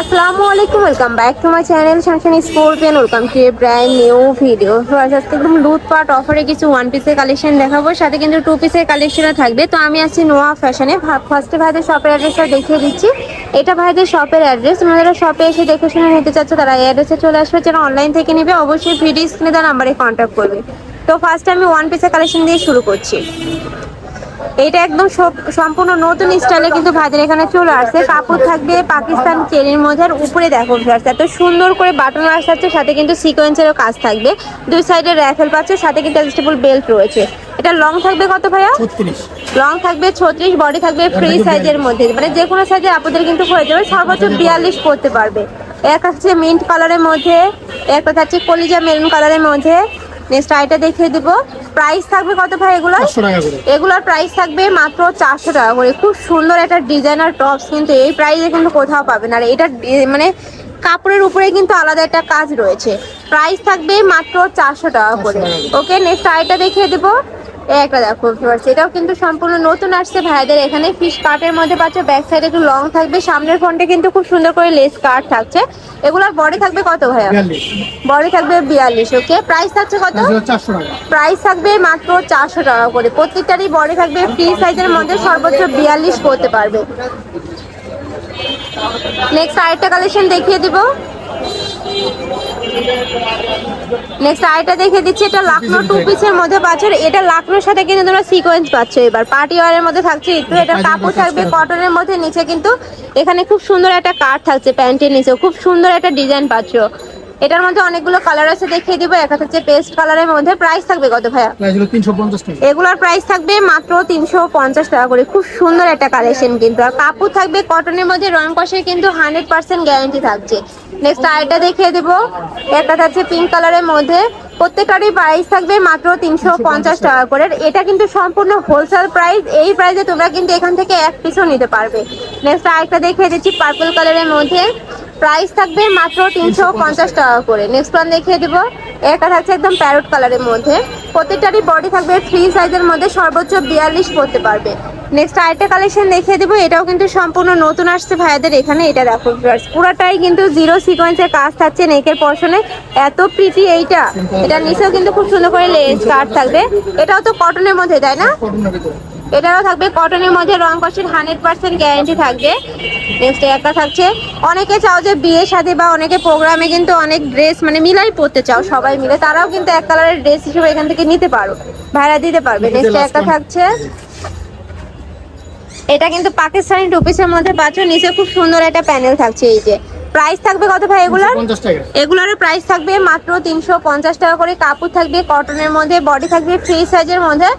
আসসালামু আলাইকুম welcome back to my channel Shanshani scorpion welcome to a brand new video তো আজ আজকে একদম লুটপাট অফারে কিছু ওয়ান পিসের কালেকশন দেখাবো, সাথে কিন্তু টু পিসের কালেকশনও থাকবে। তো আমি আছি নোয়া ফ্যাশনে ফার্স্টে ভাইদের শপের অ্যাড্রেসটা দেখিয়ে দিচ্ছি। এটা ভাইদের শপের অ্যাড্রেস তোমরা শপে এসে দেখে শুনে নিতে চাচ্ছ, তারা এই অ্যাড্রেসে চলে আসবে। যারা অনলাইন থেকে নেবে, অবশ্যই ভিডিও স্ক্রিনে তার নাম্বারে কন্ট্যাক্ট করবে। তো ফার্স্টে আমি ওয়ান পিসের কালেকশন দিয়ে শুরু করছি। এটা একদম সম্পূর্ণ নতুন স্টাইলে কিন্তু ভাইদের এখানে চলে আসছে। কাপড় থাকবে পাকিস্তান চেরির মধ্যে। উপরে দেখো ভিউয়ার্স এত সুন্দর করে বাটন রাখা আছে সাথে কিন্তু সিকোয়েন্সেরও কাজ থাকবে। দুই সাইডে র্যাফেল পাচ্ছে সাথে কিন্তু অ্যাডজাস্টেবল বেল্ট রয়েছে। এটা লং থাকবে কত ভাইয়া? লং থাকবে ছত্রিশ বডি থাকবে ফ্রি সাইজের মধ্যে। মানে যে কোনো সাইজে আপনাদের কিন্তু হয়ে যাবে সর্বোচ্চ বিয়াল্লিশ পড়তে পারবে। একটা হচ্ছে মিন্ট কালারের মধ্যে একটা থাকছে কলিজা মেরুন কালারের মধ্যে। নেক্সট আইটা দেখিয়ে দিব। প্রাইস থাকবে কত ভাই এগুলো এগুলোর প্রাইস থাকবে মাত্র চারশো টাকা করে। খুব সুন্দর একটা ডিজাইনার টপস কিন্তু এই প্রাইসে কিন্তু কোথাও পাবেন। আর এটা মানে কাপড়ের উপরে কিন্তু আলাদা একটা কাজ রয়েছে। প্রাইস থাকবে মাত্র চারশো টাকা করে। ওকে নেক্সট আইটা দেখিয়ে দেবো। এই একটা দেখো viewers, এটাও কিন্তু সম্পূর্ণ নতুন আসছে ভাইদের। এখানে ফিশ কাটের মধ্যে পাচ্ছ ব্যাক সাইডে একটু লং থাকবে। সামনের ফ্রন্টে কিন্তু খুব সুন্দর করে লেস কাট থাকছে। এগুলোর বডি থাকবে কত ভাইয়া? বডি থাকবে বিয়াল্লিশ ওকে প্রাইস থাকছে কত? প্রাইস থাকবে মাত্র চারশো টাকা করে। প্রত্যেকটারই বডি থাকবে ফ্রি সাইজের মধ্যে সর্বোচ্চ বিয়াল্লিশ করতে পারবে। নেক্সট আরেকটা কালেকশন দেখিয়ে দিব। নেক্সট আরেকটা দেখে দিচ্ছি এটা লাকনো টু পিসের মধ্যে পাচ্ছ এটা লাকনোর সাথে কিন্তু তোমরা সিকোয়েন্স পাচ্ছ এবার। পার্টি ওয়ারের মধ্যে থাকছে একটু এটা কাপড় থাকবে কটনের মধ্যে নিচে কিন্তু এখানে খুব সুন্দর একটা কাট থাকছে প্যান্টের নিচে খুব সুন্দর একটা ডিজাইন পাচ্ছ। এটার মধ্যে অনেকগুলো কালার আছে দেখিয়ে দিব। একটা হচ্ছে পেস্ট কালারের মধ্যে প্রাইস থাকবে কত ভাইয়া? এগুলোর প্রাইস থাকবে মাত্র তিনশো পঞ্চাশ টাকা করে। খুব সুন্দর একটা কালেকশন কিন্তু। আর কাপড় থাকবে কটনের মধ্যে রং কষে কিন্তু হান্ড্রেড পার্সেন্ট গ্যারান্টি থাকছে। নেক্সট আরেকটা দেখিয়ে দেবো। একটা থাকছে পিঙ্ক কালারের মধ্যে। প্রত্যেকটারই প্রাইস থাকবে মাত্র তিনশো পঞ্চাশ টাকা করে। এটা কিন্তু সম্পূর্ণ হোলসেল প্রাইস এই প্রাইসে তোমরা কিন্তু এখান থেকে এক পিসও নিতে পারবে। নেক্সট আরেকটা দেখিয়ে দিচ্ছি পার্পল কালারের মধ্যে। প্রাইস থাকবে মাত্র তিনশো পঞ্চাশ টাকা করে। নেক্সট ওয়ান দেখিয়ে দেবো। একটা থাকছে একদম প্যারট কালারের মধ্যে। প্রত্যেকটারই বডি থাকবে ফ্রি সাইজের মধ্যে, সর্বোচ্চ বিয়াল্লিশ পড়তে পারবে। নেক্সট আরেকটা কালেকশন দেখিয়ে দেবো, এটাও কিন্তু সম্পূর্ণ নতুন আসছে ভাইদের এখানে, এটা দেখো পুরাটাই কিন্তু জিরো সিকোয়েন্সের কাজ থাকছে নেকের পশনে এত প্রীতি এইটা। এটা নিচেও কিন্তু খুব সুন্দর করে লেস কাট থাকবে। এটাও তো কটনের মধ্যে, তাই না? এটাও থাকবে কটনের মধ্যে রং কষের হান্ড্রেড পার্সেন্ট গ্যারেন্টি থাকবে। নেক্সট একটা থাকছে। অনেকে চাও যে বিয়ে সাথে বা অনেকে প্রোগ্রামে কিন্তু অনেক ড্রেস মানে মিলাই পরতে চাও সবাই মিলে। তারাও কিন্তু এক কালারের ড্রেস হিসেবে এখান থেকে নিতে পারো ভাড়া দিতে পারবে। নেক্সট একটা থাকছে। এটা কিন্তু পাকিস্তানি টু পিসের মধ্যে পাচ্ছ নিচে খুব সুন্দর একটা প্যানেল থাকছে এই যে। প্রাইস থাকবে কত ভাই এগুলার? এগুলোর প্রাইস থাকবে মাত্র তিনশো পঞ্চাশ টাকা করে। কাপড় থাকবে কটনের মধ্যে বডি থাকবে ফ্রি সাইজের মধ্যে।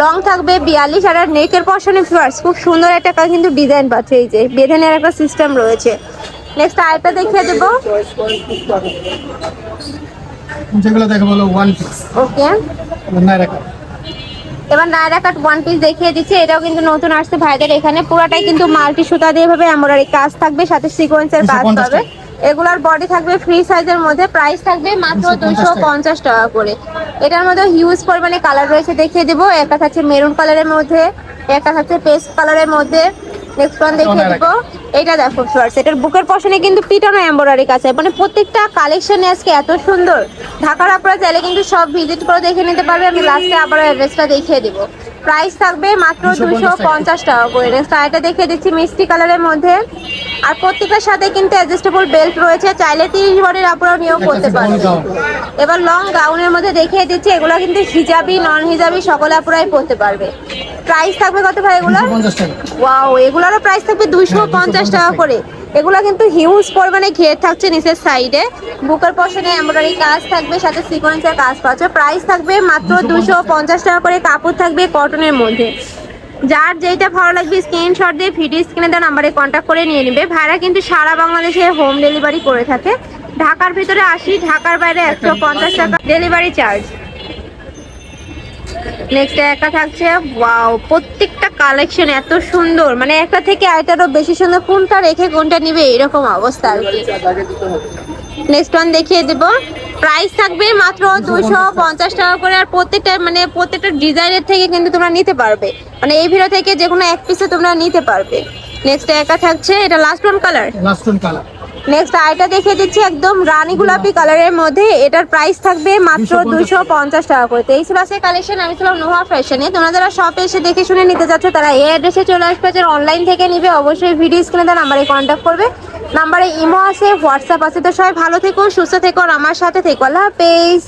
লং থাকবে বিয়াল্লিশ আর নেকের পশনে ফ্লার্স খুব সুন্দর একটা কিন্তু ডিজাইন পাচ্ছে এই যে বেঁধে নেওয়ার একটা সিস্টেম রয়েছে। নেক্সট আরেকটা দেখিয়ে দেবো। যেগুলো দেখে বলো? ওয়ান পিস ওকে নাইরা কাট এবার নায়রা কাট ওয়ান পিস দেখিয়ে দিচ্ছে। এটাও কিন্তু নতুন আসছে ভাইদের এখানে। পুরাটাই কিন্তু মাল্টি সুতা দিয়ে ভাবে এমব্রয়ডারি কাজ থাকবে সাথে সিকোয়েন্সের কাজ 250 পাবে। এগুলার বডি থাকবে ফ্রি সাইজের মধ্যে। প্রাইস থাকবে মাত্র দুশো পঞ্চাশ টাকা। করে। এটার মধ্যে হিউজ পরিমাণে কালার রয়েছে দেখিয়ে দিব। একটা থাকছে মেরুন কালারের মধ্যে একটা থাকছে পেস্ট কালারের মধ্যে। নেক্সট ওয়ান দেখিয়ে দিব। এটা দেখো ফ্লার্স এটার বুকের পশনে কিন্তু পিটানো এমব্রয়ডারি কাজ মানে প্রত্যেকটা কালেকশনে আজকে এত সুন্দর। ঢাকার আপনারা চাইলে কিন্তু সব ভিজিট করে দেখে নিতে পারবে। আমি লাস্টে আবার অ্যাড্রেসটা দেখিয়ে দিব। প্রাইস থাকবে মাত্র দুশো পঞ্চাশ টাকা। করে। নেক্সট আরেকটা দেখিয়ে দিচ্ছি মিষ্টি কালারের মধ্যে। আর প্রত্যেকটার সাথে কিন্তু অ্যাডজাস্টেবল বেল্ট রয়েছে। চাইলে তিরিশ বডির আপনারাও নিয়োগ করতে একটা পারবেন long gown। এবার লং গাউনের মধ্যে দেখিয়ে দিচ্ছি এগুলো কিন্তু হিজাবি নন হিজাবি সকল আপুরাই পরতে পারবে। প্রাইস থাকবে কত ভাই এগুলো ওয়াও এগুলোরও প্রাইস থাকবে দুইশো পঞ্চাশ টাকা। করে। এগুলো কিন্তু হিউজ পরিমাণে ঘের থাকছে নিচের সাইডে বুকের পশনে এমব্রয়ডারি কাজ থাকবে সাথে সিকোয়েন্সের কাজ পাচ্ছে প্রাইস থাকবে মাত্র দুশো পঞ্চাশ। টাকা করে কাপড় থাকবে কটনের মধ্যে। যার যেটা ভালো লাগবে স্ক্রিনশট দিয়ে ভিডিও স্ক্রিনে দেওয়া নাম্বারে কন্ট্যাক্ট করে নিয়ে নেবে। ভাইরা কিন্তু সারা বাংলাদেশে হোম ডেলিভারি করে থাকে। ঢাকার ভিতরে আসি ঢাকার বাইরে একশো পঞ্চাশ টাকা ডেলিভারি চার্জ নেক্সট একটা থাকছে। ওয়াও প্রত্যেকটা কালেকশন এত সুন্দর। মানে একটা থেকে আরেকটারও বেশি সুন্দর। কোনটা রেখে কোনটা নিবে এরকম অবস্থা আর কি। নেক্সট ওয়ান দেখিয়ে দেব। প্রাইস থাকবে মাত্র দুশো পঞ্চাশ টাকা করে আর প্রত্যেকটা মানে প্রত্যেকটা ডিজাইনের থেকে কিন্তু তোমরা নিতে পারবে। মানে এই ভিডিও থেকে যে কোনো এক পিসে তোমরা নিতে পারবে। নেক্সট একা থাকছে। এটা last one colour last one colour next আইটা দেখিয়ে দিচ্ছি একদম রানী গোলাপি কালারের মধ্যে। এটার প্রাইস থাকবে মাত্র দুশো পঞ্চাশ টাকা। করে। তেইশ এই কালেকশন আমি ছিলাম নোহা ফ্যাশনে তোমরা যারা শপে এসে দেখে শুনে নিতে যাচ্ছে তারা এই অ্যাড্রেসে চলে আসবে। যারা অনলাইন থেকে নিবে অবশ্যই ভিডিও স্ক্রিনে তার নাম্বারে কন্ট্যাক্ট করবে। নাম্বারে ইমো আছে হোয়াটসঅ্যাপ আছে। তো সবাই ভালো থেকো সুস্থ থেকো আমার সাথে থেকো। আল্লাহ হাফেজ।